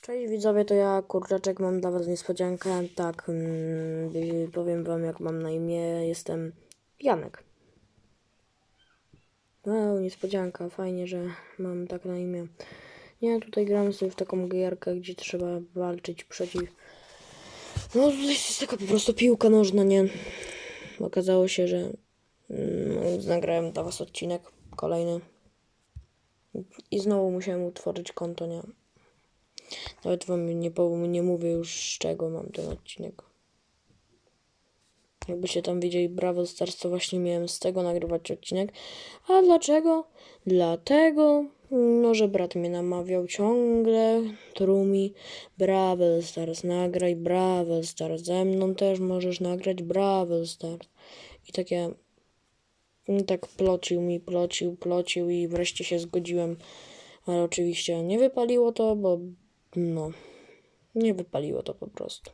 Cześć widzowie, to ja Kurczaczek, mam dla was niespodziankę. Tak, mm, powiem wam jak mam na imię, jestem Janek. Wow, niespodzianka, fajnie, że mam tak na imię. Nie, tutaj gramy sobie w taką gierkę, gdzie trzeba walczyć przeciw... No tutaj jest taka po prostu piłka nożna, nie? Okazało się, że mm, nagrałem dla was odcinek kolejny. I znowu musiałem utworzyć konto, nie? Nawet wam nie, nie mówię już z czego mam ten odcinek. Jakbyście tam widzieli Brawo Stars, to właśnie miałem z tego nagrywać odcinek. A dlaczego? Dlatego, no, że brat mnie namawiał ciągle, trumi, Brawo Stars, nagraj Brawo Stars, ze mną też możesz nagrać Brawo Stars. I takie, i tak plocił mi, plocił, plocił i wreszcie się zgodziłem. Ale oczywiście nie wypaliło to, bo no, nie wypaliło to po prostu.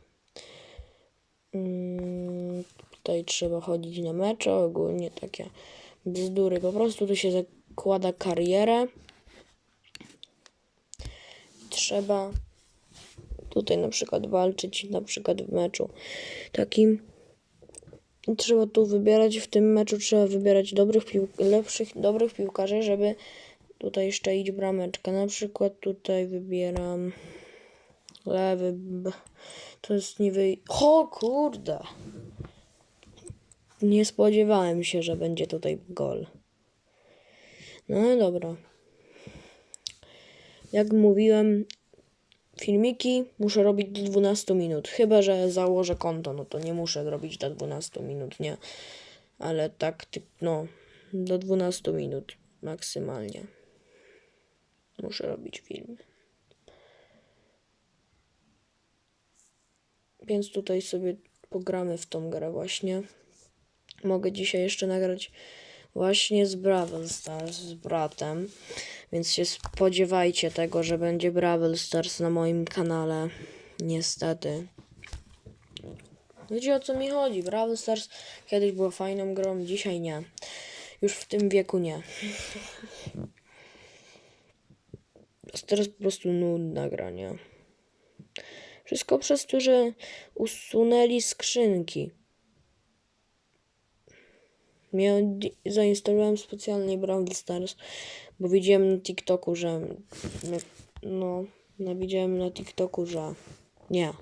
Mm, tutaj trzeba chodzić na mecze, ogólnie takie bzdury. Po prostu tu się zakłada karierę. Trzeba tutaj na przykład walczyć, na przykład w meczu takim. Trzeba tu wybierać, w tym meczu trzeba wybierać dobrych pił lepszych, dobrych piłkarzy, żeby tutaj szczelić brameczkę. Na przykład tutaj wybieram lewy. To jest niby. O kurde! Nie spodziewałem się, że będzie tutaj gol. No dobra. Jak mówiłem, filmiki muszę robić do 12 minut. Chyba, że założę konto, no to nie muszę robić do 12 minut, nie. Ale tak, no, do 12 minut maksymalnie. Muszę robić film. Więc tutaj sobie pogramy w tą grę właśnie. Mogę dzisiaj jeszcze nagrać właśnie z Brawl Stars, z bratem. Więc się spodziewajcie tego, że będzie Brawl Stars na moim kanale. Niestety. Wiecie o co mi chodzi? Brawl Stars kiedyś było fajną grą, dzisiaj nie. Już w tym wieku nie. Jest teraz po prostu nudna gra, nie? Wszystko przez to, że usunęli skrzynki. Miałem, zainstalowałem specjalnie Brawl Stars, bo widziałem na TikToku, że no, no, widziałem na TikToku, że nie.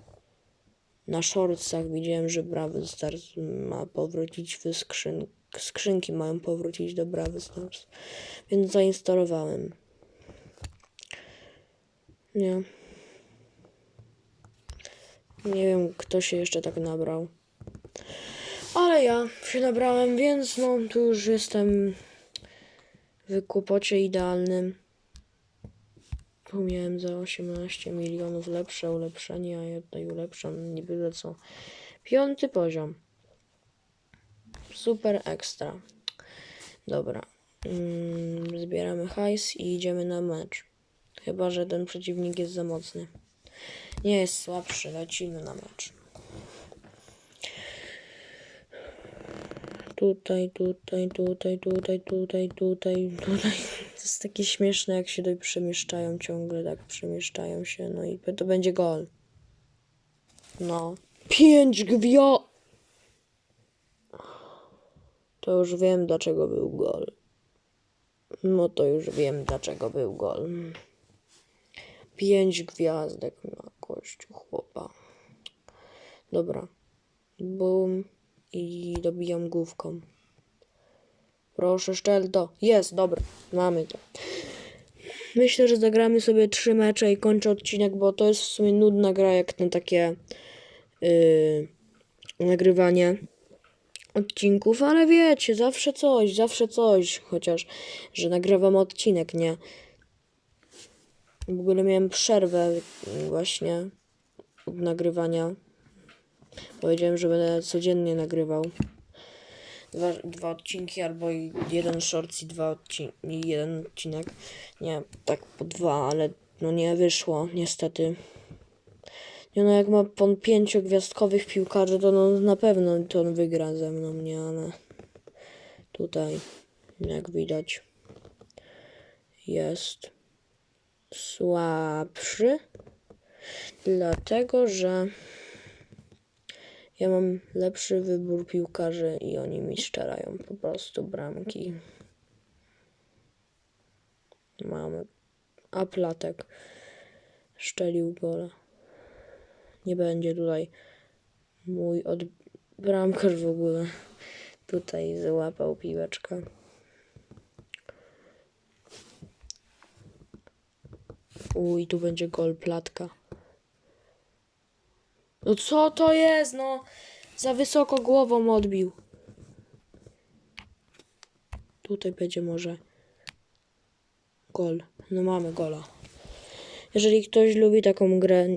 Na shortsach widziałem, że Brawl Stars ma powrócić w skrzyn skrzynki mają powrócić do Brawl Stars. Więc zainstalowałem. Nie. Nie wiem, kto się jeszcze tak nabrał. Ale ja się nabrałem, więc no, tu już jestem w kłopocie idealnym. Tu miałem za 18 milionów lepsze ulepszenie, a ja tutaj ulepszam nie co. Piąty poziom. Super ekstra. Dobra. Mm, zbieramy hajs i idziemy na mecz. Chyba, że ten przeciwnik jest za mocny. Nie jest słabszy, lecimy na mecz. Tutaj, tutaj, tutaj, tutaj, tutaj, tutaj, tutaj. To jest takie śmieszne, jak się tutaj przemieszczają ciągle, tak przemieszczają się. No i to będzie gol. No. Pięć gwio... To już wiem, dlaczego był gol. No to już wiem, dlaczego był gol. Pięć gwiazdek na kościu chłopa. Dobra. Bum. I dobijam główką. Proszę, szczel to. Jest, dobra. Mamy to. Myślę, że zagramy sobie trzy mecze i kończę odcinek, bo to jest w sumie nudna gra, jak na takie yy, nagrywanie odcinków, ale wiecie, zawsze coś, zawsze coś, chociaż, że nagrywam odcinek, nie? W ogóle miałem przerwę właśnie od nagrywania. Powiedziałem, że będę codziennie nagrywał. Dwa, dwa odcinki albo jeden short i dwa odcinki, jeden odcinek. Nie, tak po dwa, ale no nie wyszło, niestety. Nie no, jak ma pan pięciogwiazdkowych piłkarzy, to no na pewno to on wygra ze mną, nie, ale tutaj, jak widać, jest słabszy. Dlatego, że ja mam lepszy wybór piłkarzy i oni mi strzelają po prostu bramki. Mamy. A Platek szczelił gola. Nie będzie tutaj mój od... bramkarz w ogóle. Tutaj złapał piłeczkę. Uj, tu będzie gol Platka. No co to jest, no? Za wysoko głową odbił. Tutaj będzie może gol. No mamy gola. Jeżeli ktoś lubi taką grę,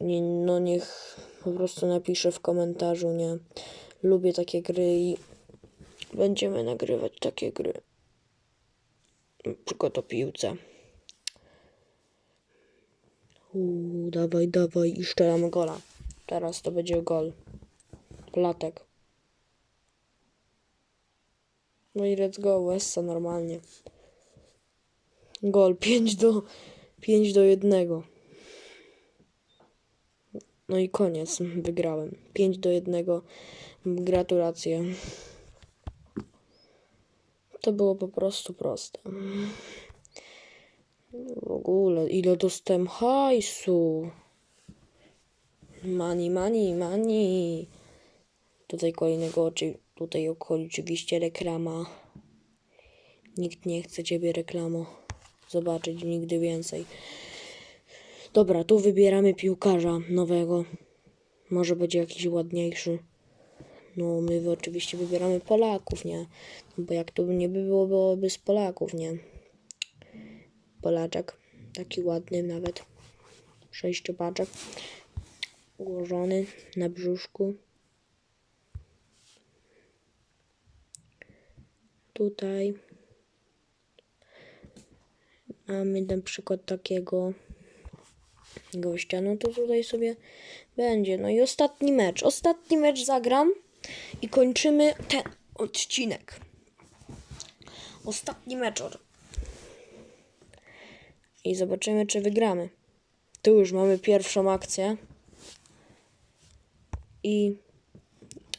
nie, no niech po prostu napisze w komentarzu, nie? Lubię takie gry i będziemy nagrywać takie gry. Na przykład o piłce. Uuu, dawaj, dawaj i szczelamy gola. Teraz to będzie gol. Platek. No i let's go, Wessa normalnie. Gol 5 do 5 do 1. No i koniec, wygrałem. 5 do 1. Gratulacje. To było po prostu proste. W ogóle, ile dostałem hajsu. Money, money, money. Tutaj kolejnego, oczy, tutaj oczywiście reklama. Nikt nie chce ciebie reklamo zobaczyć nigdy więcej. Dobra, tu wybieramy piłkarza nowego. Może będzie jakiś ładniejszy. No, my oczywiście wybieramy Polaków, nie? Bo jak to by nie było, byłoby z Polaków, nie? Polaczek. Taki ładny nawet. Sześciopaczek. Ułożony na brzuszku. Tutaj mamy na przykład takiego gościa. No to tutaj sobie będzie. No i ostatni mecz. Ostatni mecz zagram i kończymy ten odcinek. Ostatni mecz. I zobaczymy, czy wygramy. Tu już mamy pierwszą akcję. I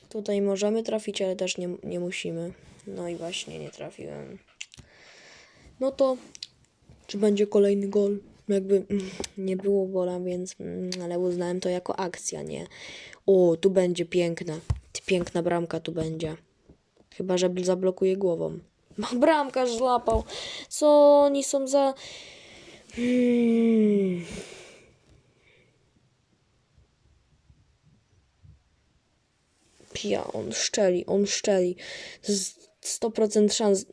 tutaj możemy trafić, ale też nie, nie musimy. No i właśnie nie trafiłem. No to czy będzie kolejny gol? Jakby mm, nie było gola, więc mm, ale uznałem to jako akcja, nie? O, tu będzie piękna. Piękna bramka tu będzie. Chyba, że zablokuje głową. Bramkarz złapał. Co oni są za... Hmm. Pia, on szczeli, on szczeli. Z 100% szans.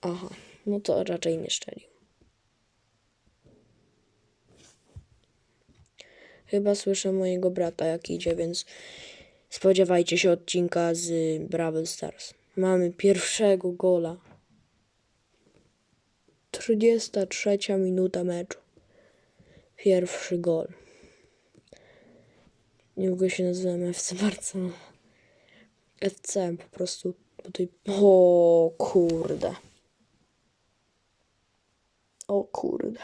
Aha, no to raczej nie szczelił. Chyba słyszę mojego brata, jak idzie, więc spodziewajcie się odcinka z Brawl Stars. Mamy pierwszego gola. 33 minuta meczu. Pierwszy gol. Niedługo się nazywam FC Barcelona. FC po prostu. Tutaj. O kurde. O kurde.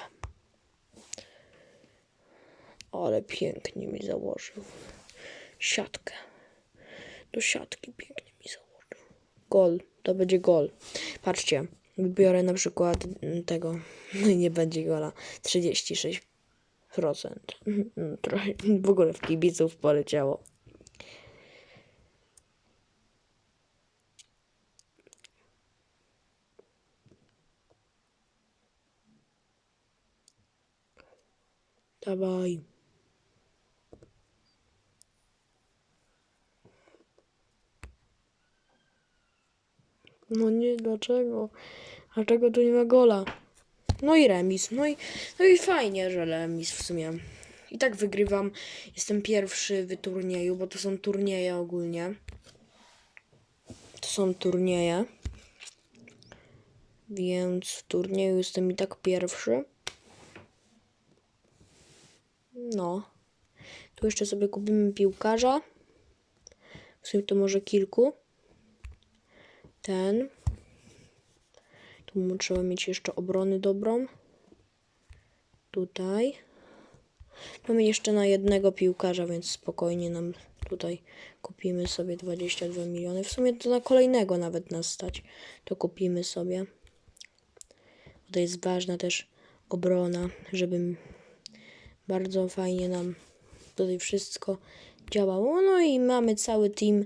Ale pięknie mi założył. Siatkę. Do siatki pięknie mi założył. Gol. To będzie gol. Patrzcie. Wybiorę na przykład mm, tego. No nie będzie gola. 36%. Mm, Trochę w ogóle w kibiców poleciało. Dawaj. No nie, dlaczego? Dlaczego tu nie ma gola? No i remis. No i, no i fajnie, że remis w sumie. I tak wygrywam. Jestem pierwszy w turnieju, bo to są turnieje ogólnie. To są turnieje. Więc w turnieju jestem i tak pierwszy. No. Tu jeszcze sobie kupimy piłkarza. W sumie to może kilku. Ten. Tu trzeba mieć jeszcze obrony dobrą. Tutaj. Mamy jeszcze na jednego piłkarza, więc spokojnie nam tutaj kupimy sobie 22 miliony. W sumie to na kolejnego nawet nas stać. To kupimy sobie. To jest ważna też obrona, żeby bardzo fajnie nam tutaj wszystko działało. No i mamy cały team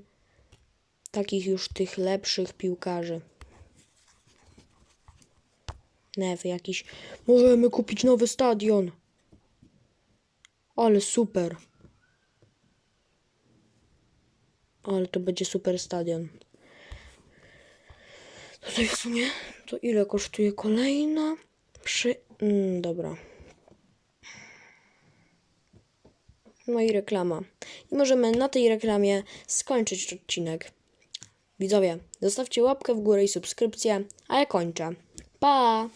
takich już tych lepszych piłkarzy. Newy jakiś. Możemy kupić nowy stadion. Ale super. Ale to będzie super stadion. Tutaj w sumie to ile kosztuje kolejna? Przy... Mm, dobra. No i reklama. I możemy na tej reklamie skończyć odcinek. Widzowie, zostawcie łapkę w górę i subskrypcję, a ja kończę. Pa!